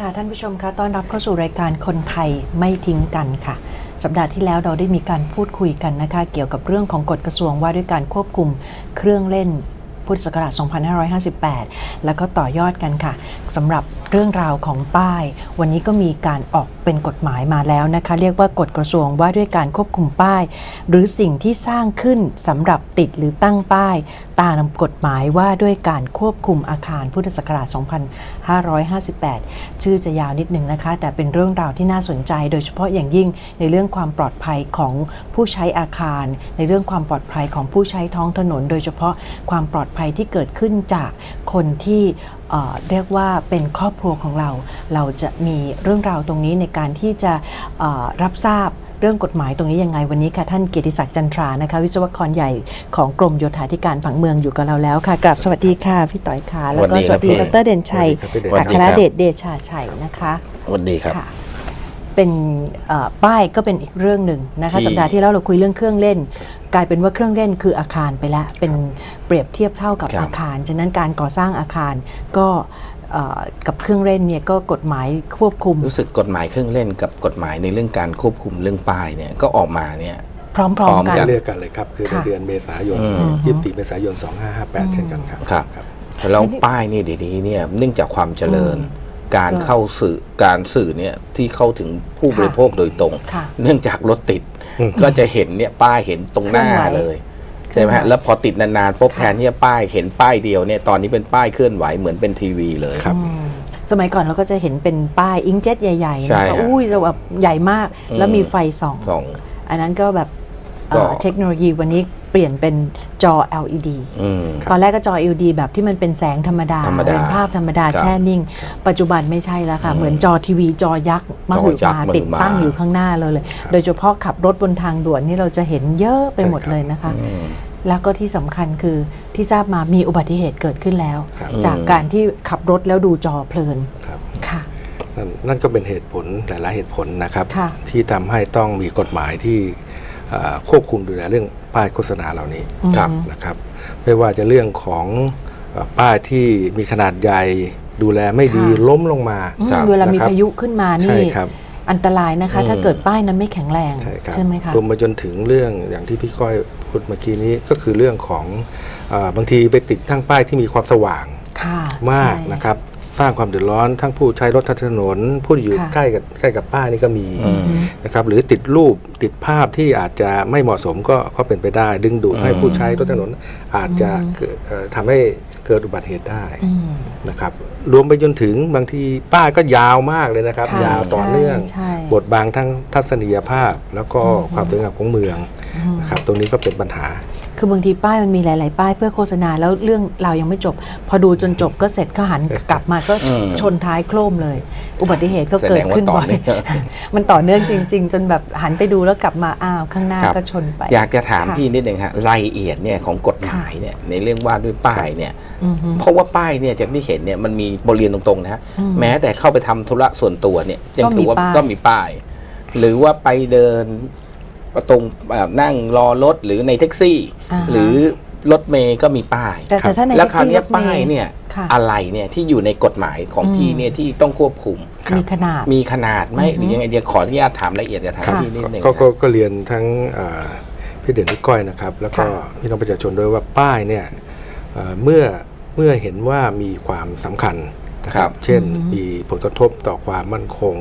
ค่ะท่านผู้ชมคะต้อนรับเข้าสู่รายการคนไทยไม่ทิ้งกันค่ะ สัปดาห์ที่แล้วเราได้มีการพูดคุยกันนะคะ เกี่ยวกับเรื่องของกฎกระทรวงว่าด้วยการควบคุมเครื่องเล่นพุทธศักราช 2558 แล้วก็ต่อยอดกันค่ะสำหรับ เรื่องราวของป้าย วันนี้ก็มีการออกเป็นกฎหมายมาแล้วนะคะ เรียกว่ากฎกระทรวงว่าด้วยการควบคุมป้าย หรือสิ่งที่สร้างขึ้นสำหรับติดหรือตั้งป้าย ตามกฎหมายว่าด้วยการควบคุมอาคารพุทธศักราช 2558 ชื่อจะยาวนิดหนึ่งนะคะ แต่เป็นเรื่องราวที่น่าสนใจ โดยเฉพาะอย่างยิ่งในเรื่องความปลอดภัยของผู้ใช้อาคาร ในเรื่องความปลอดภัยของผู้ใช้ท้องถนน โดยเฉพาะความปลอดภัยที่เกิดขึ้นจากคนที่ เอ่อเรียกว่าเป็นครอบครัวของเรา เราจะมีเรื่องราวตรงนี้ในการที่จะเอ่อรับทราบเรื่องกฎหมายตรงนี้ยังไงวันนี้ค่ะท่านเกียรติศักดิ์จันทรานะคะ วิศวกรใหญ่ของกรมโยธาธิการผังเมืองอยู่กับเราแล้วค่ะกราบสวัสดีค่ะพี่ต่อยค่ะแล้วก็สสวัวัสสดีดีคดรับรเด่นชัยสวัสดีครับอัพี่คเด่นรเดชเดชาชัยนะคะสวัสดีครับค่ะเป็นเอ่อป้ายก็เป็นอีกเรื่องหนึ่งนะคะที่สัปดาห์ที่แล้วเราคุยเรื่องเครื่องเล่น กลายเป็นว่าเครื่องเล่นคืออาคารไปแล้วเป็นเปรียบเทียบเท่ากับครับ อาคาร ฉะนั้นการก่อสร้างอาคารก็เอ่อกับเครื่องเล่นเนี่ยก็กฎหมายควบคุมรู้สึกกฎหมายเครื่องเล่นกับกฎหมายในเรื่องการควบคุมเรื่องป้ายเนี่ยก็ออกมาเนี่ย พร้อมพร้อมๆกักัน น เลือกกันเลยครับ คือในค่ะเดือนเมษายนอืม ยี่สิบเมษายน 2558 เช่นกันครับครับ ครับ แล้วป้ายนี่เดี๋ยวนี้เนี่ยเนื่องจากความเจริญ อืมการก็เข้าสื่อการสื่อเนี่ยที่เข้าถึงผู้ค่ะบริโภคโดยตรง ค่ะ เนื่องจากรถติดอืม ก็จะเห็นเนี่ยป้ายเห็นตรงหน้าเคลื่อนไหวเลยใช่ไหมเคลื่อนฮะไหวแล้วพอติดนานๆปุ๊บค่ะแทนที่จะป้ายเห็นป้ายเดียวเนี่ยตอนนี้เป็นป้ายเคลื่อนไหวเหมือนเป็นทีวีเลยครับอืมสมัยก่อนเราก็จะเห็นเป็นป้ายอิงเจ็ตใหญ่ๆใช่นะคะฮะอุ้ยจะแบบใหญ่มากอืมแล้วมีไฟส่องสองอันนั้นก็แบบ เอ่อก็เทคโนโลยีวันนี้เปลี่ยนเป็นจอ LED อืมตอนแรกก็จอ LED แบบที่มันเป็นแสงธรรมดาธรรมดาเป็นภาพธรรมดาครับแช่นิ่ง ปัจจุบันไม่ใช่แล้วค่ะอืมเหมือนจอทีวีจอยักษ์มหึจอยักษ์มามหึมาติดตั้งอยู่ข้างหน้าเราเลย โดยเฉพาะขับรถบนทางด่วนนี่เราจะเห็นเยอะไปหมดใช่ครับเลยนะคะอืมแล้วก็ที่สำคัญคือที่ทราบมามีอุบัติเหตุเกิดขึ้นแล้วครับจากการที่ขับรถแล้วดูจอเพลินครับค่ะนั่นนั่นก็เป็นเหตุผลหลาย ๆ เหตุผลนะครับค่ะที่ทำให้ต้องมีกฎหมายที่เอ่อ ควบคุมดูแลเรื่องป้ายโฆษณาเหล่านี้ครับอืมนะครับ ไม่ว่าจะเรื่องของเอ่อป้ายที่มีขนาดใหญ่ดูแลไม่ดีค่ะล้มลงมาอืมครับเวลามีนะครับพายุขึ้นมาใช่นี่ครับอันตรายนะคะอืมถ้าเกิดป้ายนั้นไม่แข็งแรงใช่ครับใช่ไหมคะรวมไปจนถึงเรื่องอย่างที่พี่ก้อยพูดเมื่อกี้นี้ก็คือเรื่องของเออบางทีไปติดตั้งป้ายที่มีความสว่างค่ะมากใช่นะครับ สร้างความเดือดร้อน ทั้งผู้ใช้รถทางถนน ผู้ที่อยู่ค่ะใกล้กับใกล้กับป้ายนี่ก็มีอืมนะครับหรือติดรูปติดภาพที่อาจจะไม่เหมาะสมก็ก็เป็นไปได้ ดึงดูดให้อืมผู้ใช้รถถนน อาจจะอืมเกิดเอ่อทำให้เกิดอุบัติเหตุได้อืมนะครับรวมไปจนถึงบางทีป้ายก็ยาวมากเลยนะครับค่ะยาวต่อเนื่องใช่บทบังทั้งทัศนียภาพ แล้วก็อืมความสวยงามของเมืองอืมนะครับตรงนี้ก็เป็นปัญหา คือบางทีป้ายมันมีหลาย ๆ ป้ายเพื่อโฆษณาแล้วเรื่องเรายังไม่จบ พอดูจนจบก็เสร็จก็หันกลับมาก็อืมชนท้ายโครมเลย อุบัติเหตุก็เกิดขึ้นบ่อยแสดงว่าต่อเนื่องมันต่อเนื่องจริง ๆ จนแบบหันไปดูแล้วกลับมาอ้าวข้างหน้าครับก็ชนไป อยากจะถามค่ะพี่นิดหนึ่งฮะรายละเอียดเนี่ยของกฎหมายเนี่ยในเรื่องว่าด้วยป้ายเนี่ยอือฮึเพราะว่าป้ายเนี่ยจากที่เห็นเนี่ยมันมีบทเรียนตรงๆนะฮะอืมแม้แต่เข้าไปทำธุระส่วนตัวเนี่ยยังก็มีถือว่าป้ายต้องมีป้าย หรือว่าไปเดิน ตรงแบบนั่งรอรถหรือในแท็กซี่าฮะ หรือรถเมย์ก็มีป้าย แต่แต่ถ้าในแล้วแท็กคราวซี่เนี้รยถเมป้ายล์เนี่ยค่ะอะไรเนี่ยที่อยู่ในกฎหมายของอืม พี่เนี่ยที่ต้องควบคุมครับมีขนาด มีขนาดไหมอือฮึหรือยังไงเดี๋ยวขออนุญาตถามละเอียดกับทางค่ะ พี่นิดหนึ่งก็ก็นะก็เรียนทั้งเอ่อพี่เด่นพี่ก้อยนะครับ แล้วก็ค่ะพี่น้องประชาชนด้วยว่าป้ายเนี่ยเอ่อเมื่อเมื่อเห็นว่ามีความสำคัญ นะคครัรับบเช่นอืมมีผลกระทบต่อความมั่นคง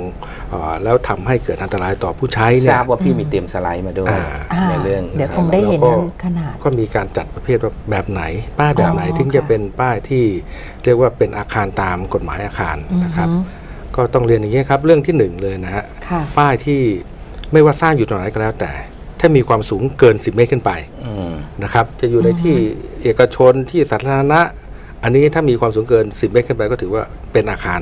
เอ่อแล้วทำให้เกิดอันตรายต่อผู้ใช้เนี่ทยราบว่าพี่มีเตรียมสไลด์มาด้วยอ่าอ่าในเรื่อง เดี๋ยวคงได้เห็นแล้วก็ขนาด ก็มีการจัดประเภทว่าแบบไหน ป้ายแบบไหนอ๋อถึงจะค่ะเป็นป้ายที่เรียกว่าเป็นอาคารตามกฎหมายอาคารนะครับอือฮึก็ต้องเรียนอย่างนี้ครับ เรื่องที่หนึ่งเลยนะฮะค่ะป้ายที่ไม่ว่าสร้างอยู่ตรงไหนก็แล้วแต่ถ้ามีความสูงเกิน 10 เมตรขึ้นไปอืมนะครับ จะอยู่ในอืมที่เอกชนที่สาธารณะ อันนี้ถ้ามีความสูงเกิน 10 เมตรขึ้นไปก็ถือว่าเป็นอาคาร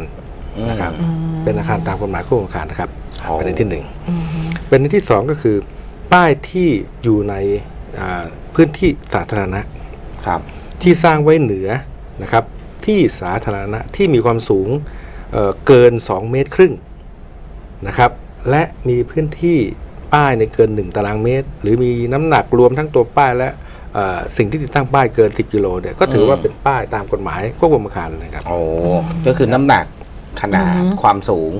นะครับอืมเป็นอาคารตามกฎหมายควบคุมอาคารนะครับอ๋อประเด็นที่หนึ่งอือฮึประเด็นที่สองก็คือ ป้ายที่อยู่ในอ่าพื้นที่สาธารณะครับ ที่สร้างไว้เหนือนะครับ ที่สาธารณะที่มีความสูงเอ่อเกิน 2 เมตรครึ่งนะครับ และมีพื้นที่ป้ายในเกิน 1 ตารางเมตร หรือมีน้ำหนักรวมทั้งตัวป้ายและเอ่อ สิ่งที่ติดตั้งป้ายเกิน 10 กิโลเนี่ยก็ถือว่าอืมเป็นป้ายตามกฎหมายควบคุมอาคารนะครับโอ้ก็คือน้ำหนักขนาดอือฮึความสูง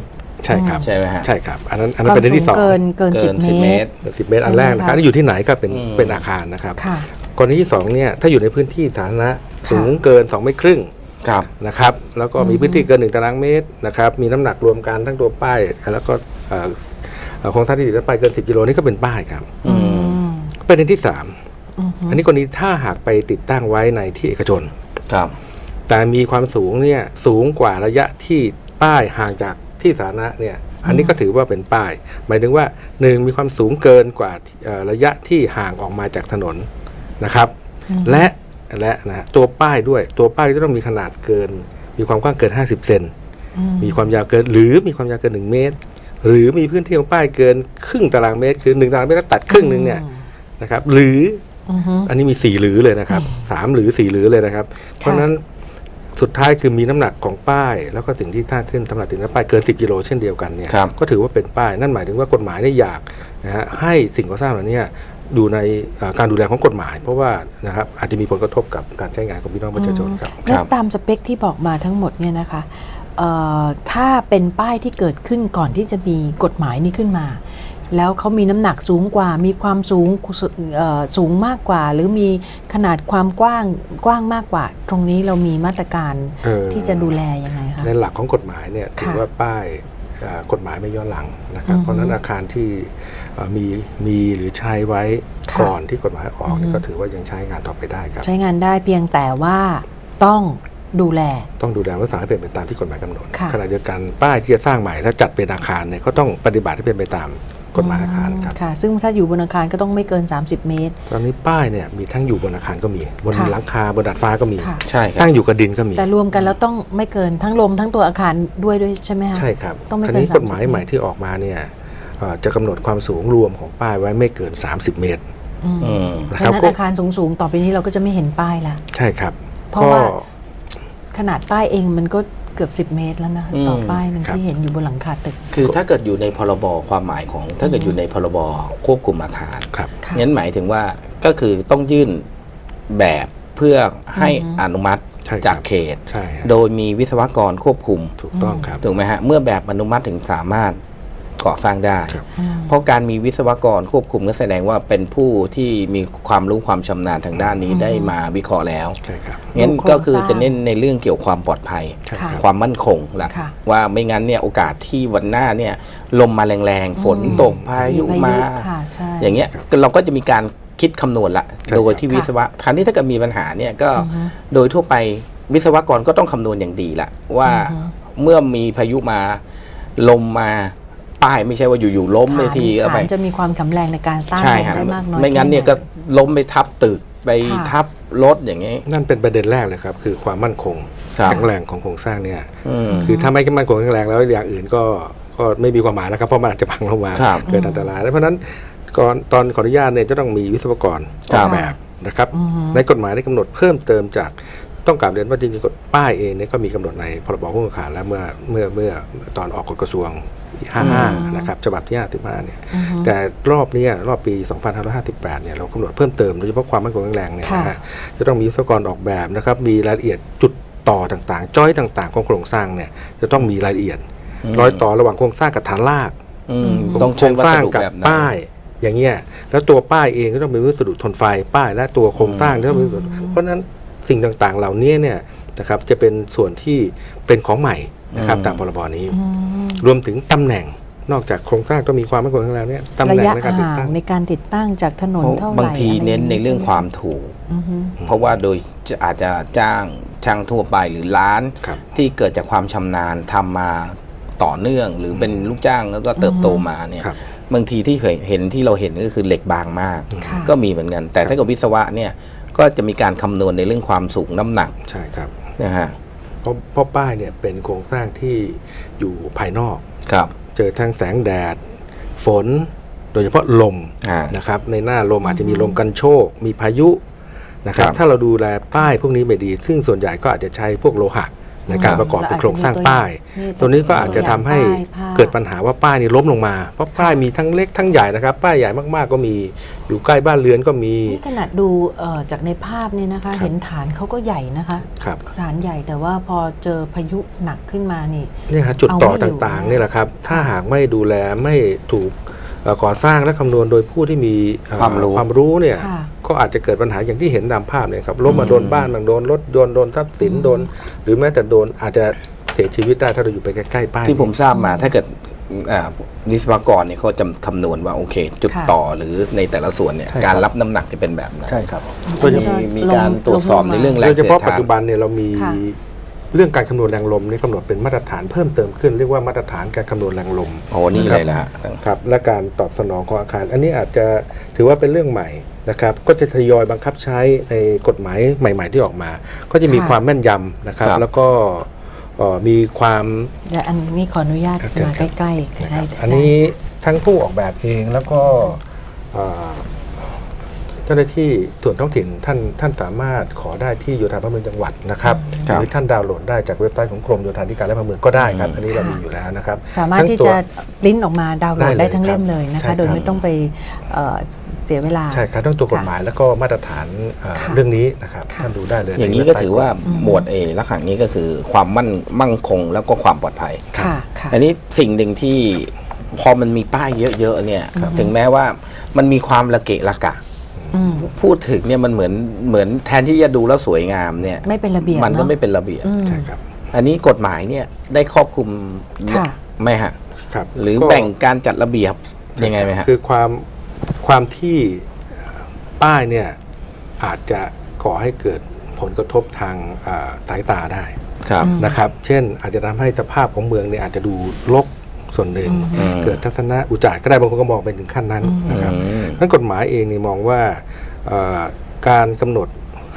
ใช่ครับใช่ไหมฮะใช่ครับ อันนั้นอันคนั้นวามประเด็นสูที่งสองเกินเกินเกิสิบนเม10เมตตรรสิบเมตรอันแรกนะครับใช่ไหมคะแล้วอยู่ที่ไหนก็เป็นอืมเป็นอาคารนะครับค่ะกรณีที่สองเนี่ยถ้าอยู่ในพื้นที่สาธารณะสูงเกิน2เมตรครึ่งครับนะครับ แล้วก็มีอืมพื้นที่เกิน 1 ตารางเมตรนะครับมีน้ำหนักรวมกันทั้งตัวป้าย แล้วก็เอ่อเอ่อโครงสร้างที่ติดป้ายเกิน 10 กิโลนี่ก็เป็นป้ายครับอืมมประเด็นที่3 อืมอันนี้กรณีถ้าหากไปติดตั้งไว้ในที่เอกชน ครับ แต่มีความสูงเนี่ยสูงกว่าระยะที่ป้ายห่างจากที่สาธารณะเนี่ย อันนี้ก็ถือว่าเป็นป้าย หมายถึงว่าหนึ่งมีความสูงเกินกว่าเอ่อระยะที่ห่างออกมาจากถนนนะครับอืมและและนะตัวป้ายด้วยตัวป้ายจะต้องมีขนาดเกิน มีความกว้างเกิน 50 เซนอืมีความยาวเกิน หรือมีความยาวเกิน 1 เมตร หรือมีพื้นที่ของป้ายเกินครึ่งตารางเมตรคือ1ตารางเมตรแล้วตัดครึ่งหนึ่งเนี่ยนะครับหรือ อืมอันนี้มีสี่หรือเลยนะครับสามหรือสี่หรือเลยนะครับ เพราะฉะนั้นสุดท้ายคือมีน้ำหนักของป้าย แล้วก็สิ่งที่ตั้งขึ้นสำหรับติดตั้งป้ายเกิน 10 กิโลเช่นเดียวกันเนี่ยครับก็ถือว่าเป็นป้ายนั่นหมายถึงว่ากฎหมายเนี่ยอยากนะฮะให้สิ่งก่อสร้างเหล่านี้อยู่ในเอ่อการดูแลของกฎหมาย เพราะว่านะครับอาจจะมีผลกระทบกับการใช้งานของพี่น้องประชาชนครับและตามสเปคที่บอกมาทั้งหมดเนี่ยนะคะเอ่อถ้าเป็นป้ายที่เกิดขึ้นก่อนที่จะมีกฎหมายนี้ขึ้นมา แล้วเขามีน้ำหนักสูงกว่า มีความสูงเอ่อสูงมากกว่า หรือมีขนาดความกว้างกว้างมากกว่า ตรงนี้เรามีมาตรการเออที่จะดูแลยังไงคะในหลักของกฎหมายเนี่ยถือค่ะว่าป้ายเอ่อกฎหมายไม่ย้อนหลังนะครับอือฮึเพราะฉะนั้นอาคารที่เอ่อมีมีหรือใช้ไว้ค่ะก่อนที่กฎหมายออกเนี่ยอือฮึก็ถือว่ายังใช้งานต่อไปได้ครับ ใช้งานได้เพียงแต่ว่าต้องดูแล ต้องดูแลรักษาให้เป็นไปตามที่กฎหมายกำหนดค่ะขณะเดียวกันป้ายที่จะสร้างใหม่แล้วจัดเป็นอาคารเนี่ยก็ต้องปฏิบัติให้เป็นไปตาม กฎหมายอาคารครับค่ะ ซึ่งถ้าอยู่บนอาคารก็ต้องไม่เกิน 30 เมตร ตอนนี้ป้ายเนี่ยมีทั้งอยู่บนอาคารก็มี บนค่ะหลังคาบนดาดฟ้าก็มีค่ะ ใช่ครับตั้งอยู่กับดินก็มี แต่รวมกันแล้วต้องไม่เกินทั้งลมทั้งตัวอาคารด้วยด้วยใช่ไหมคะ ใช่ครับต้องไม่ทีเกินนี้30กฎหมายใหม่ที่ออกมาเนี่ยเอ่อจะกำหนดความสูงรวมของป้ายไว้ไม่เกิน 30 เมตรอืมอืม นะฉะครับนั้นก็อาคารสูงๆ ต่อไปนี้เราก็จะไม่เห็นป้ายละ ใช่ครับเพราะว่า ขนาดป้ายเองมันก็ เกือบ 10 เมตรแล้วนะอืมต่อป้ายหนึ่งครับ ที่เห็นอยู่บนหลังคาตึก คือถ้าเกิดอยู่ในพรบความหมายของถ้าเกิดอยู่ในพรบควบคุมอาคารครับ ค่ะ งั้นหมายถึงว่าก็คือต้องยื่นแบบเพื่อให้อือฮึ อนุมัติใช่ครับ จากเขต ใช่ฮะโดยมีวิศวกรควบคุมถูกต้องครับ ถูกไหมฮะเมื่อแบบอนุมัติถึงสามารถ ก่อสร้างได้ครับอืมเพราะการมีวิศวกรควบคุมก็แสดงว่าเป็นผู้ที่มีความรู้ความชำนาญทางด้านนี้อืมได้มาวิเคราะห์แล้วใช่ครับงั้นโครงก็คือสร้างจะเน้นในเรื่องเกี่ยวความปลอดภัยใช่ค่ะครับความมั่นคงละค่ะว่าไม่งั้นเนี่ยโอกาสที่วันหน้าเนี่ยลมมาแรงๆ ฝนอืมตกพายุมาค่ะใช่อย่างเงี้ยครับเราก็จะมีการคิดคำนวณละใช่โดยครับที่วิศวะครั้นี้ถ้าเกิดมีปัญหาเนี่ยก็อือฮึโดยทั่วไปวิศวกรก็ต้องคำนวณอย่างดีละว่าอือฮึเมื่อมีพายุมาลมมา ป้ายไม่ใช่ว่าอยู่ๆล้มไปทีก็ฐาไปนจะมีความแข็งแรงในการต้านใช่ลมฮะได้มากน้อยไม่งั้นเนี่ยแค่ก็ไหล้มไปทับตึกไปค่ะทับรถอย่างเงี้ยนั่นเป็นประเด็นแรกเลยครับ คือความมั่นคงครับแข็งแรงของโครงสร้างเนี่ยอืมคือถ้าไม่มั่นคงแข็งแรงแล้วอย่างอื่นก็ก็ไม่มีความหมายแล้วครับเพราะมันอาจจะพังลงมาครับเกิดอันตรายเพราะฉะนั้นก่อนตอนขออนุญาตเนี่ยจะต้องมีวิศวกรอครัอบกแบบนะครับอือฮึในกฎหมายได้กำหนดเพิ่มเติมจากต้องกลับเรียนว่าจริงๆกฎป้ายเองเนี่ยก็มีกำหนดในพรบข้อมูลข่าวแล้วเมื่อเมื่อเมื่อตอนออกกฎกระทรวง 55นะครับฉบับที่55เนี่ยอือฮึแต่รอบเนี้ยรอบปี 2558เนี่ยเรากำหนดเพิ่มเติมโดยเฉพาะความมั่นคงแข็งแรงเนี่ยค่ะนะฮะจะต้องมีวิศวกรออกแบบนะครับมีรายละเอียดจุดต่อต่างๆ จ้อยต่างๆ ของโครงสร้างเนี่ยจะต้องมีรายละเอียดอืมรอยต่อระหว่างโครงสร้างกับฐานรากอืมอืมต้องโครใช้งวัสสร้างดุกับแบบนั้นป้ายอย่างเงี้ยแล้วตัวป้ายเองก็ต้องเป็นวัสดุทนไฟป้ายและตัวโครงสร้างก็ต้องเป็นวัสดุเพราะฉะนั้นสิ่งต่างๆ เหล่านี้เนี่ยนะครับจะเป็นส่วนที่เป็นของใหม่ นะครับอืมตามพรบนี้ อืมรวมถึงตำแหน่งนอกจากโครงสร้างต้องมีความมั่นคงแข็งแรงเนี่ยตำระแหน่งยะในการติดห่างตั้งในการติดตั้งจากถนนเพราะเท่าไหร่บางทีะไเน้นในเรื่องความถูก อือฮึ เพราะว่าโดยจะอาจจะจ้างช่างทั่วไปหรือร้าน ครับ ที่เกิดจากความชำนาญทำมาต่อเนื่อง หรือเป็นลูกจ้างแล้วก็เติบโตมาเนี่ยครับ บางทีที่เคยเห็นที่เราเห็นก็คือเหล็กบางมาก ค่ะ ก็มีเหมือนกัน แต่ถ้าเกิดวิศวะเนี่ยก็จะมีการคำนวณในเรื่องความสูงน้ำหนักใช่ครับ นะฮะเพ ราะเพราะป้ายเนี่ยเป็นโครงสร้างที่อยู่ภายนอก ครับ เจอทั้งแสงแดด ฝน โดยเฉพาะลมอ่า นะครับ ในหน้าลมอาจจะมีลมกันโชกมีพายุนะครับ ครับ ถ้าเราดูแลป้ายพวกนี้ไม่ดี ซึ่งส่วนใหญ่ก็อาจจะใช้พวกโลหะ ในการประกอบเป็นโครงสร้างป้าย ตัวนี้ก็อาจจะทำให้เกิดปัญหาว่าป้ายนี่ล้มลงมา เพราะป้ายมีทั้งเล็กทั้งใหญ่นะครับ ป้ายใหญ่มากๆก็มี อยู่ใกล้บ้านเรือนก็มีนี่ขนาดดูเอ่อจากในภาพเนี่ยนะคะครับเห็นฐานเขาก็ใหญ่นะคะครับฐานใหญ่แต่ว่าพอเจอพายุหนักขึ้นมานี่เนี่ยครับจุดต่อเอาไม่อยู่ต่างๆนี่แหละครับ ถ้าหากไม่ดูแลไม่ถูกเอ่อก่อสร้างและคำนวณโดยผู้ที่มีเอ่อความรู้ความรู้เนี่ยค่ะ ก็อาจจะเกิดปัญหาอย่างที่เห็นตามภาพเนี่ยครับล้มมาอืมโดนบ้านบางโดนรถยนต์โดนทรัพย์สินอืมโดน หรือแม้แต่โดนอาจจะเสียชีวิตได้ถ้าเราอยู่ไปใกล้ๆป้ายที่ผมทราบมาถ้าเกิดอ่าวิศวกรเนี่ยเขาจะคำนวณว่าโอเค จุดค่ะต่อหรือในแต่ละส่วนเนี่ยใช่ครับการรับน้ำหนักจะเป็นแบบไหนใช่ครับโดยเฉพาะมีการตรวจสอบในเรื่องแหล่โดงยเฉพาะเสียดทานปัจจุบันเนี่ยเรามีค่ะ เรื่องการคำนวณแรงลมนี่กำหนดเป็นมาตรฐานเพิ่มเติมขึ้นเรียกว่ามาตรฐานการคำนวณแรงลมโอ้นี่เลยแหละฮะครับและการตอบสนองของอาคาร อันนี้อาจจะถือว่าเป็นเรื่องใหม่นะครับก็จะทยอยบังคับใช้ในกฎหมายใหม่ ๆ ที่ออกมา ก็จะมีค่ะความแม่นยำนะครับครับแล้วก็เอ่อมีความเดี๋ยวอันนี้ขออนุญาตครับเชิญมาครับใกล้ๆนะคให้รับอันนี้ทั้งผู้ออกแบบเองแล้วก็เอ่อ เจ้าหน้าที่ส่วนท้องถิ่นท่านท่านสามารถขอได้ที่โยธาพระเมืองจังหวัดนะครับครับหรือท่านดาวน์โหลดได้จากเว็บไซต์ของกรมโยธาธิการและพระเมืองก็ได้ครับอืมอันนี้เราค่ะมีอยู่แล้วนะครับสามารถทั้งที่ตัวจะปริ้นออกมาดาวน์โหลดได้เลยได้ทั้งเล่มครับเลยนะใช่คะโดยครับไม่ต้องไปเอ่อเสียเวลาใช่ครับทั้งตัวกฎหมายแล้วก็มาตรฐานเอ่อค่ะเรื่องนี้นะครับค่ะท่านดูได้เลย อย่างนี้ในก็เว็บไซต์ถือว่าอืมหมวดเอลักษณะนี้ก็คือความมั่นมั่งคงแล้วก็ความปลอดภัยค่ะค่ะอันนี้สิ่งหนึ่งที่พอมันมีป้ายเยอะๆเนี่ยครับถึงแม้ว่ามันมีความระเกะระกะ อืมพูดถึงเนี่ยมันเหมือนเหมือนแทนที่จะดูแล้วสวยงามเนี่ยไม่เป็นระเบียบมันก็เนอะไม่เป็นระเบียบ อืม ใช่ครับ อันนี้กฎหมายเนี่ยได้ครอบคลุมค่ะ ไหมฮะ ครับหรือก็แบ่งการจัดระเบียบยังไงไหมฮะ คือความความที่ป้ายเนี่ยอาจจะก่อให้เกิดผลกระทบทางอ่าสายตาได้ครับ อืม นะครับ เช่นอาจจะทำให้สภาพของเมืองเนี่ยอาจจะดูรก ส่วนหนึ่ง อืม เกิดทัศนะอุจจาระก็ได้บางคนก็มองไปถึงขั้นนั้นอืมนะครับ อืม นั้นกฎหมายเองนี่มองว่าเอ่อการกำหนด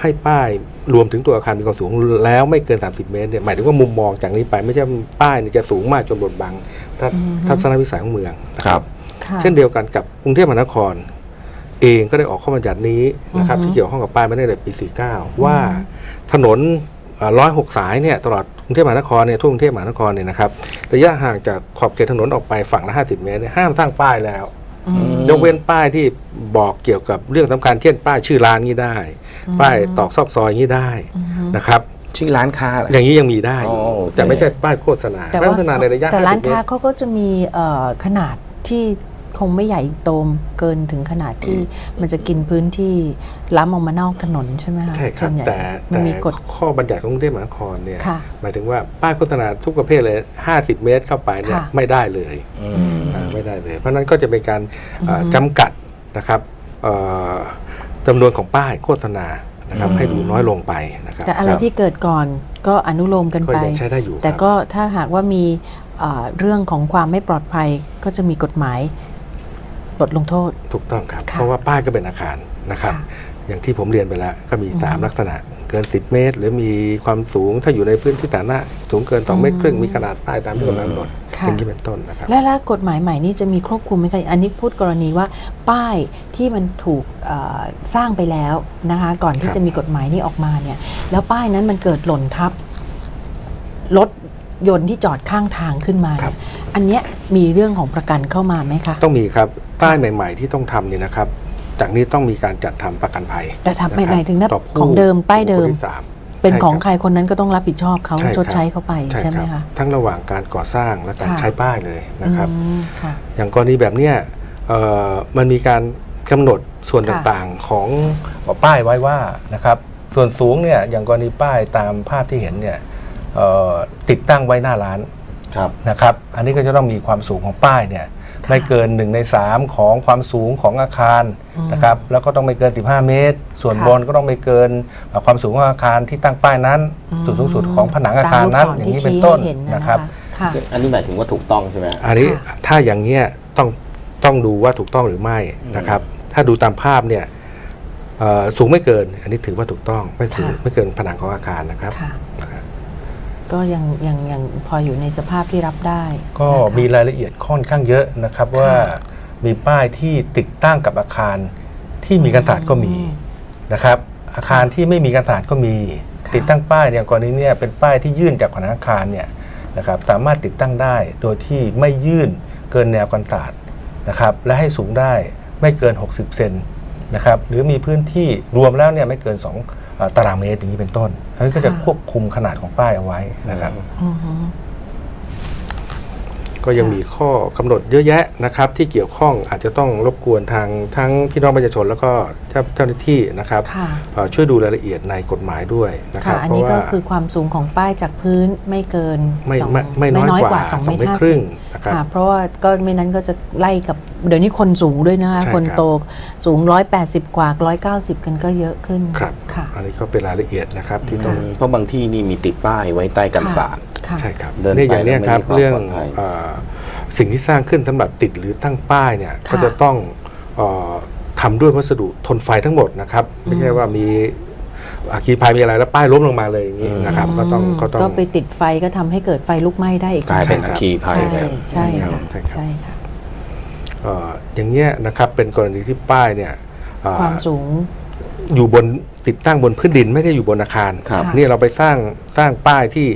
ให้ป้ายรวมถึงตัวอาคารมีความสูงแล้วไม่เกิน 30 เมตรเนี่ยหมายถึงว่ามุมมองจากนี้ไปไม่ใช่ป้ายเนี่ยจะสูงมากจนบดบังทัศอืม ทัศนวิสัยของเมืองนะคครัรับบค่ะ เช่นเดียวกันกับกรุงเทพมหานคร เองก็ได้ออกข้อบัญญัตินี้นะครับอือฮึที่เกี่ยวข้องกับป้ายมาตั้งแต่ปี 49 ว่าถนนร้อยหกสายเนี่ยตลอดก รุงเทพมหานครเนี่ยทั่วกรุงเทพมหานครเนี่ยนะครับระยะห่างจากขอบเขตถนนออกไปฝั่งละ 50 เมตรเนี่ยห้ามสร้างป้ายแล้ว อืม ยกเว้นป้ายที่บอกเกี่ยวกับเรื่องสำคัญเช่นป้ายชื่อร้านนี้ได้อืมป้ายตอกซอกซอยนี้ได้อืม นะครับ ชื่อร้านค้าเหรอ อย่างนี้ยังมีได้อยู่อ๋อโอเค แต่ไม่ใช่ป้ายโฆษณาแต่ป้ายว่าโฆษณาในระยะแต่ร้าน50เมค้าตร เขาก็จะมีเอ่อขนาดที่ คงไม่ใหญ่โตมเกินถึงขนาดที่มันจะกินพื้นที่ล้ำออกมานอกถนนใช่ไหมคะใช่ครัส่บวนใหญ่แต่มันแต่มีกฎข้อบัญญัติของกรุงเทพมหานครเนี่ยค่ะหมายถึงว่าป้ายโฆษณาทุกประเภทเลย 50 เมตรเข้าไปเนี่ยค่ะ ไม่ได้เลยอืม อ่าไม่ได้เลย เพราะฉะนั้นก็จะเป็นการอ่าอือฮึจำกัดนะครับเอ่อจำนวนของป้ายโฆษณานะครับอืม ให้ดูน้อยลงไปนะครับแต่อะไรครับที่เกิดก่อนก็อนุโลมกันก็ไป ยังใช้ได้อยู่แต่ครับ ก็ถ้าหากว่ามีเอ่อเรื่องของความไม่ปลอดภัยก็จะมีกฎหมาย บทลงโทษ ถูกต้องครับ ค่ะเพราะว่าป้ายก็เป็นอาคารนะครับ ค่ะอย่างที่ผมเรียนไปแล้วก็มี อืม3 ลักษณะเกิน 10 เมตร หรือมีความสูงถ้าอยู่ในพื้นที่สาธารณะสูงเกิน 2 เมตรครึ่งอืมมีขนาดป้ายตามที่กฎหมายกำหนดค่ะ อย่างนี้เป็นต้นนะครับ และแล้วกฎหมายใหม่นี้จะมีควบคุมไหมคะอันนี้พูดกรณีว่าป้ายที่มันถูกเอ่อสร้างไปแล้วนะคะก่อนคที่รับ จะมีกฎหมายนี้ออกมาเนี่ยแล้วป้ายนั้นมันเกิดหล่นทับรถยนต์ที่จอดข้างทางขึ้นมาเนี่ยอันเนี้ยมีเรื่องของประกันเข้ามาไหมคะ ต้องมีครับ ป้ายใหม่ ๆ ที่ต้องทำเนี่ยนะครับ จากนี้ต้องมีการจัดทำประกันภัยแต่ทำไม่นะครับหมายถึงนะต่ผู้ของเดิมป้ายเดิมบุคคลที่สาม เป็นของช่ใครคนนั้นก็ต้องรับผิดชอบเขาใช่ครับ ชดใช้เขาไปใช่ไหมรับคะ ทั้งระหว่างการก่อสร้างและการค่ะ ใช้ป้ายเลยนะครับ อืมค่ะ อย่างกรณีแบบเนี้ยเอ่อมันมีการกำหนดส่วนค่ะ ต่างๆของป้ายไว้ว่านะครับ ส่วนสูงเนี่ยอย่างกรณีป้ายตามภาพที่เห็นเนี่ยเอ่อติดตั้งไว้หน้าร้านครับ นะครับ อันนี้ก็จะต้องมีความสูงของป้ายเนี่ยค่ะ ไม่เกิน 1 ใน 3 ของความสูงของอาคารอืมนะครับแล้วก็ต้องไม่เกิน 15 เมตร ส่วนค่ะบนก็ต้องไม่เกินเอ่อความสูงของอาคารที่ตั้งป้ายนั้นอืมจุดสูงสุดของผนังอาคารนั้นตมอลูกศย่างนี้ที่เป็นชี้ต้นให้เห็นะครับค่ะซึ่งอันนี้หมายถึงว่าถูกต้องใช่ไหมฮะอันนี้ค่ะถ้าอย่างเงี้ยต้องต้องดูว่าถูกต้องหรือไม่อืมนะครับถ้าดูตามภาพเนี่ยเอ่อสูงไม่เกิน อันนี้ถือว่าถูกต้องไม่สูงค่ะไม่เกินผนังของอาคารนะครับค่ะนะครับ ก็ยังยังยังพออยู่ในสภาพที่รับได้ก็นะคะ มีรายละเอียดค่อนข้างเยอะนะครับค่ะ ว่ามีป้ายที่ติดตั้งกับอาคารที่มีกันศาสตร์ก็มีอืมนะครับ อาคารที่ไม่มีกันศาสตร์ก็มี ค่ะ ติดตั้งป้ายอย่างกรณีเนี่ยเป็นป้ายที่ยื่นจากผนังอาคารเนี่ยนะครับสามารถติดตั้งได้โดยที่ไม่ยื่นเกินแนวกันศาสตร์นะครับและให้สูงได้ไม่เกิน 60 เซนนะครับหรือมีพื้นที่รวมแล้วเนี่ยไม่เกิน2เอ่อ ตารางเมตรอย่างนี้เป็นต้นอันนี้ก็จะค่ะ ควบคุมขนาดของป้ายเอาไว้นะครับ อือฮึ ก็ยังค่ะมีข้อกำหนดเยอะแยะนะครับ ที่เกี่ยวข้องอาจจะต้องรบกวนทางทั้งพี่น้องประชาชนแล้วก็เจ้าเจ้าหน้าที่นะครับค่ะเอ่อช่วยดูรายละเอียดในกฎหมายด้วยนะครัค่ะบอันเพราะนี้ก็ว่าคือความสูงของป้ายจากพื้นไม่เกินไม่สองไม่ไม่น้อยกว่าสองสองเมเมตตรรห้าครึ่สิงบนะครับค่ะเพราะว่าก็ไม่นั้นก็จะไล่กับเดี๋ยวนี้คนสูงด้วยนะคะใช่คนครับโตสูง 180 กว่า 190 กันก็เยอะขึ้นครับค่ะอันนี้ก็เป็นรายละเอียดนะครับที่ต้องเพราะบางที่นี่มีติดป้ายไว้ใต้กันศาสตร์ค่ะ ใช่ครับเดินไปเนี่ยอย่างเนี้ยครับแล้วไม่มีความเรื่องปลอดภัยเอ่อสิ่งที่สร้างขึ้นสำหรับติดหรือตั้งป้ายเนี่ยค่ะก็จะต้องเออทำด้วยวัสดุทนไฟทั้งหมดนะครับ ไม่ใช่ว่ามีอาคีภัยมีอะไรแล้วป้ายล้มลงมาเลยอย่างนี้นะครับ ก็ต้องก็ต้องก็ไปติดไฟก็ทำให้เกิดไฟลุกไหม้ได้อีกกลายเป็นใช่ครับอัคคีภัยใช่แล้วใช่ค่ะใช่ครับใช่ค่ะเอ่ออย่างเงี้ยนะครับเป็นกรณีที่ป้ายเนี่ยเอ่อความสูงอยู่บนติดตั้งบนพื้นดินไม่ได้อยู่บนอาคารครับค่ะนี่เราไปสร้างสร้างป้ายที่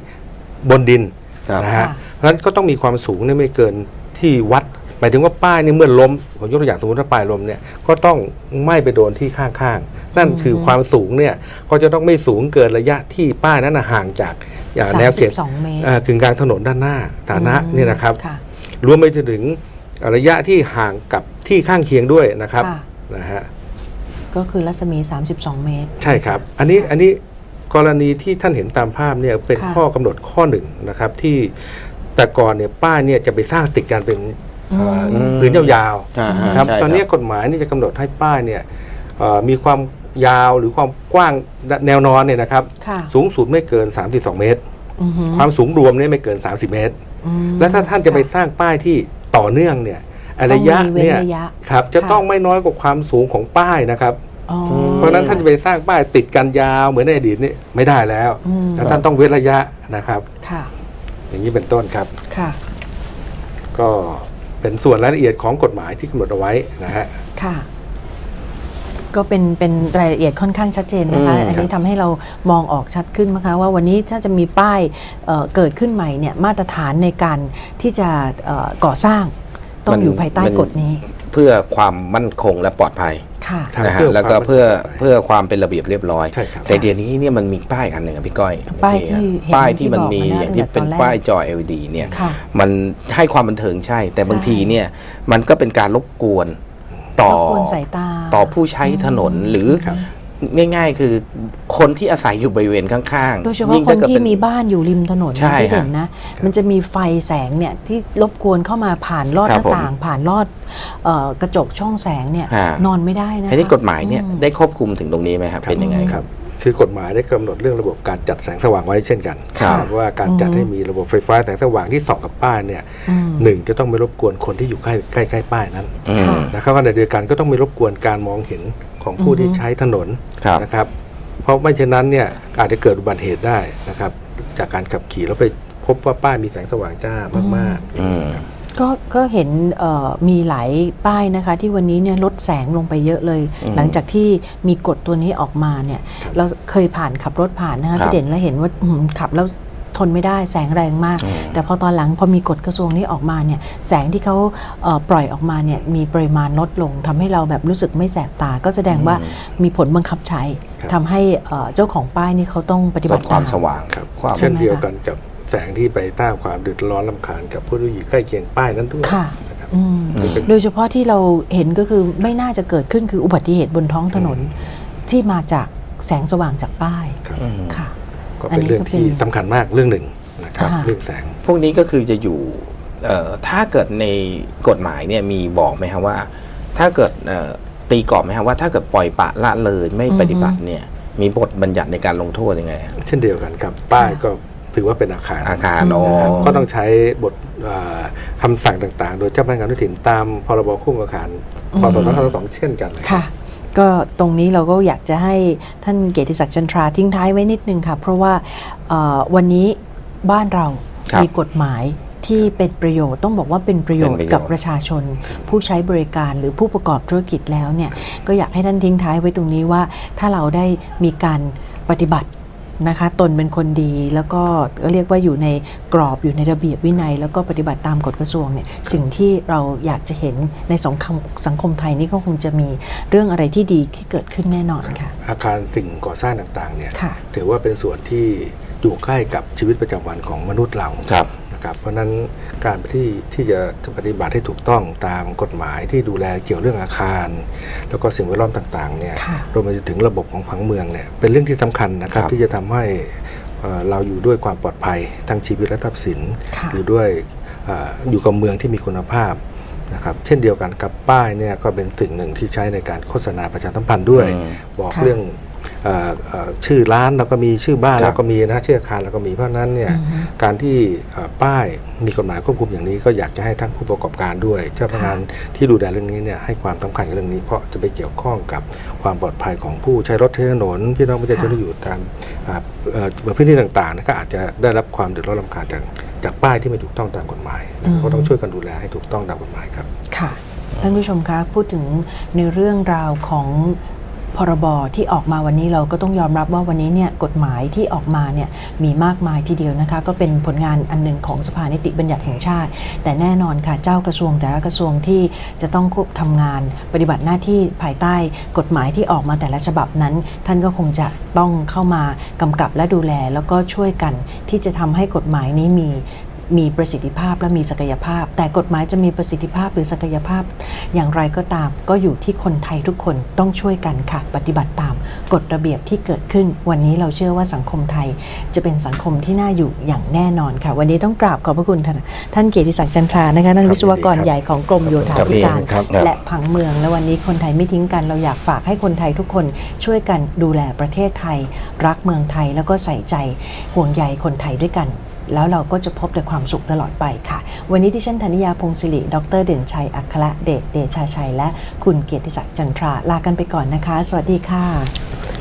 บนดินครับ นะฮะค่ะ เพราะฉะนั้นก็ต้องมีความสูงเนี่ยไม่เกินที่วัด หมายถึงว่าป้ายเนี่ยเมื่อล้มผมยกตัวอย่างสมมติถ้าป้ายล้มเนี่ยก็ต้องไม่ไปโดนที่ข้างๆ นั่นคือความสูงเนี่ยก็จะต้องไม่สูงเกินระยะที่ป้ายนั้นนะห่างจากอย่างแนวเขต32เมตรเอ่อกึ่งกลางถนนด้านหน้าฐานะอืมเนี่ยนะครับ ค่ะรวมไปถึงระยะที่ห่างกับที่ข้างเคียงด้วยนะครับค่ะนะฮะก็คือรัศมี 32 เมตร ใช่ครับ อันนี้อันนี้ กรณีที่ท่านเห็นตามภาพเนี่ยเป็นค่ะข้อกำหนดข้อหนึ่งนะครับที่แต่ก่อนเนี่ยป้ายเนี่ยจะไปสร้างติดกันเป็นเอ่ออมพื้นยาวอ่าๆฮะนะครับใช่ตอนนี้กฎหมายนี่จะกำหนดให้ป้ายเนี่ยเอ่อมีความยาวหรือความกว้างแนวนอนเนี่ยนะครับค่ะสูงสุดไม่เกิน 32 เมตรอือฮึความสูงรวมเนี่ยไม่เกิน 30 เมตรอืมและถ้าท่านจะไปสร้างป้ายที่ต่อเนื่องเนี่ยไอ้ระยะต้องมีเว้นเนี่ยระยะครับจะค่ะต้องไม่น้อยกว่าความสูงของป้ายนะครับอ๋อ เพราะฉะนั้นท่านจะไปสร้างป้ายติดกันยาวเหมือนในอดีตนี่ไม่ได้แล้วอืมแล้วท่านต้องเว้นระยะนะครับค่ะอย่างนี้เป็นต้นครับค่ะ ก็เป็นส่วนรายละเอียดของกฎหมายที่กำหนดเอาไว้นะฮะค่ะก็เป็นเป็นรายละเอียดค่อนข้างชัดเจนนะคะอืมอันนี้ทำให้เรามองออกชัดขึ้นนะคะว่าวันนี้ถ้าจะมีป้ายเอ่อเกิดขึ้นใหม่เนี่ยมาตรฐานในการที่จะเอ่อก่อสร้างต้องอยู่ภายใต้กฎนี้ เพื่อความมั่นคงและปลอดภัยค่ะทางนะฮะเพื่อแล้วก็ความเพื่อมั่นคงเพื่อความเป็นระเบียบเรียบร้อย ใช่ครับ แต่เดี๋ยวนี้เนี่ยมันมีป้ายอันหนึ่งอะพี่ก้อยป้ายที่เห็นป้ายที่มันที่บอกมีมานะอย่างที่ตั้งแต่เป็นตอนแรก ป้ายจอ LED เนี่ย ค่ะ มันให้ความบันเทิงใช่ แต่บางใช่ ทีเนี่ยมันก็เป็นการรบกวนต่อรบกวนสายตา ต่อผู้ใช้ถนนหรือครับ ง่าย ๆ คือคนที่อาศัยอยู่บริเวณข้างๆโดยเฉพาะยิ่งคถ้านเกิดที่เป็นมีบ้านอยู่ริมถนนใช่ที่เด่นฮะนะ มันจะมีไฟแสงเนี่ยที่รบกวนเข้ามาผ่านลอดคหรับน้าผมต่าง ผ่านลอดเอ่อกระจกช่องแสงเนี่ยฮะนอนไม่ได้นะคะทีนี้กฎหมายเนี่ยอืมได้ควบคุมถึงตรงนี้ไหมครับเป็นยังไงครับคือกฎหมายได้กำหนดเรื่องระบบการจัดแสงสว่างไว้เช่นกันครับว่าการจัดให้มีระบบไฟฟ้าแสงสว่างที่ส่องกับป้ายเนี่ยอืมหนึ่งจะต้องไม่รบกวนคนที่อยู่ใกล้ใกล้ใกล้ป้ายนั้นอืมค่ะนะครับว่าในเดียวกันก็ต้องไม่รบกวนการมองเห็น ของผู้อือฮึที่ใช้ถนนครับนะครับ เพราะไม่เช่นนั้นเนี่ยอาจจะเกิดอุบัติเหตุได้นะครับ จากการขับขี่แล้วไปพบว่าป้ายมีแสงสว่างจ้ามากๆอืมก็ก็เห็นเอ่อมีหลายป้ายนะคะ ที่วันนี้เนี่ยลดแสงลงไปเยอะเลยอืมหลังจากที่มีกฎตัวนี้ออกมาเนี่ย เราเคยผ่านขับรถผ่านนะคะครับพี่เด่นแล้วเห็นว่าอืมขับแล้ว ทนไม่ได้แสงแรงมากอืมแต่พอตอนหลังพอมีกฎกระทรวงนี้ออกมาเนี่ยแสงที่เขาเอ่อปล่อยออกมาเนี่ยมีปริมาณลดลงทำให้เราแบบรู้สึกไม่แสบตา ก็แสดงว่ามีผลบังคับใช้ครับทำให้เอ่อเจ้าของป้ายนี่เขาต้องปฏิลบัดติความตามสว่างครับความเช่นเดียวกันกับแสงที่ไปสร้างความเดือดร้อนลำคาญกับผู้ที่อยู่ใกล้เคียงป้ายนั้นด้วยค่ะนะครับอืมอืมโดยเฉพาะที่เราเห็นก็คือไม่น่าจะเกิดขึ้นคืออุบัติเหตุบนท้องถนนที่มาจากแสงสว่างจากป้ายครับอืมค่ะ ก็เป็นเรื่องที่สำคัญมากเรื่องหนึ่งนะครับค่ะเรื่องแสง พวกนี้ก็คือจะอยู่เอ่อถ้าเกิดในกฎหมายเนี่ยมีบอกไหมครับว่า ถ้าเกิดเอ่อตีกรอบไหมครับว่าถ้าเกิดปล่อยปละละเลยไม่ปฏิบัติเนี่ยมีบทบัญญัติในการลงโทษยังไงครับเช่นเดียวกันครับป้ายก็ถือว่าเป็นอาคารอาคารอ๋อนะครับก็ต้องใช้บทอ่าคำสั่งต่างๆ โดยเจ้าพนักงานท้องถิ่นตามพรบคุ้มอาคารอืมพศ2522เช่นกันเลยค่ะ ก็ตรงนี้เราก็อยากจะให้ท่านเกียรติศักดิ์จันทราทิ้งท้ายไว้นิดนึงค่ะเพราะว่าเอ่อวันนี้บ้านเราครับมีกฎหมายที่เป็นประโยชน์ต้องบอกว่าเป็นประโยชเป็นประโยชน์น์กับประชาชน ผู้ใช้บริการหรือผู้ประกอบธุรกิจแล้วเนี่ยก็อยากให้ท่านทิ้งท้ายไว้ตรงนี้ว่า ถ้าเราได้มีการปฏิบัติ นะคะตนเป็นคนดีแล้วก็เรียกว่าอยู่ในกรอบอยู่ในระเบียบวินัย แล้วก็ปฏิบัติตามกฎกระทรวงเนี่ยสิ่งที่เราอยากจะเห็นในสังคมสังคมไทยนี่ก็คงจะมีเรื่องอะไรที่ดีที่เกิดขึ้นแน่นอนค่ะ อาคารสิ่งก่อสร้างต่างๆเนี่ยค่ะถือว่าเป็นส่วนที่อยู่ใกล้กับชีวิตประจำวันของมนุษย์เราครับ นะครับเพราะฉะนั้นการที่ที่จะปฏิบัติให้ถูกต้องตามกฎหมายที่ดูแลเกี่ยวเรื่องอาคาร แล้วก็สิ่งแวดล้อมต่างๆเนี่ยค่ะ รวมไปถึงระบบของผังเมืองเนี่ยเป็นเรื่องที่สำคัญนะครับครับ ที่จะทำให้เอ่อเราอยู่ด้วยความปลอดภัยทั้งชีวิตและทรัพย์สิน ค่ะ อยู่ด้วยเอออยู่กับเมืองที่มีคุณภาพนะครับเช่นเดียวกันกับป้ายเนี่ยก็เป็นสิ่งหนึ่งที่ใช้ในการโฆษณาประชาสัมพันธ์ด้วย อืม บอกค่ะ เรื่องเอ่อเอ่อ ชื่อร้านเราก็มีชื่อบ้านครับเราก็มีนะชื่ออาคารเราก็มีเพราะฉะนั้นเนี่ยอือฮึการที่เอ่อป้ายมีกฎหมายควบคุมอย่างนี้ ก็อยากจะให้ทั้งผู้ประกอบการด้วย เจ้าพนักงานที่ดูแลเรื่องนี้เนี่ยให้ความสำคัญกับเรื่องนี้ เพราะจะไปเกี่ยวข้องกับความปลอดภัยของผู้ใช้รถใช้ถนนพี่น้องประชาชนค่ะที่อยู่ตามอ่าเอ่อพื้นที่ต่างๆนะก็อาจจะได้รับความเดือดร้อนรำคาญจากจากป้ายที่ไม่ถูกต้องตามกฎหมายนะก็ต้องช่วยกันดูแลให้ถูกต้องตามกฎหมายครับค่ะท่านผู้ชมคะพูดถึงในเรื่องราวของ พรบที่ออกมาวันนี้เราก็ต้องยอมรับว่าวันนี้เนี่ยกฎหมายที่ออกมาเนี่ยมีมากมายทีเดียวนะคะก็เป็นผลงานอันหนึ่งของสภานิติบัญญัติแห่งชาติ แต่แน่นอนค่ะเจ้ากระทรวงแต่ละกระทรวงที่จะต้องควบทำงานปฏิบัติหน้าที่ภายใต้กฎหมายที่ออกมาแต่ละฉบับนั้น ท่านก็คงจะต้องเข้ามากำกับและดูแล แล้วก็ช่วยกันที่จะทำให้กฎหมายนี้มี มีประสิทธิภาพและมีศักยภาพ แต่กฎหมายจะมีประสิทธิภาพหรือศักยภาพ อย่างไรก็ตาม ก็อยู่ที่คนไทยทุกคนต้องช่วยกันค่ะ ปฏิบัติตามกฎระเบียบที่เกิดขึ้น วันนี้เราเชื่อว่าสังคมไทย จะเป็นสังคมที่น่าอยู่อย่างแน่นอนค่ะ วันนี้ต้องกราบขอบพระคุณท่านท่านเกียรติศักดิ์จันทรานะคะท่านครับวิศวกรยินดีครับใหญ่ของกรมโยธาธิการครับครับและผังเมือง และวันนี้คนไทยไม่ทิ้งกัน เราอยากฝากให้คนไทยทุกคนช่วยกันดูแลประเทศไทย รักเมืองไทยแล้วก็ใส่ใจห่วงใยคนไทยด้วยกัน แล้วเราก็จะพบแต่ความสุขตลอดไปค่ะ วันนี้ที่ฉันธนิยาพงศิริ ดรเด่นชัย อัครเดช เดชาชัย และคุณเกียรติศักดิ์จันทรา ลากันไปก่อนนะคะ สวัสดีค่ะ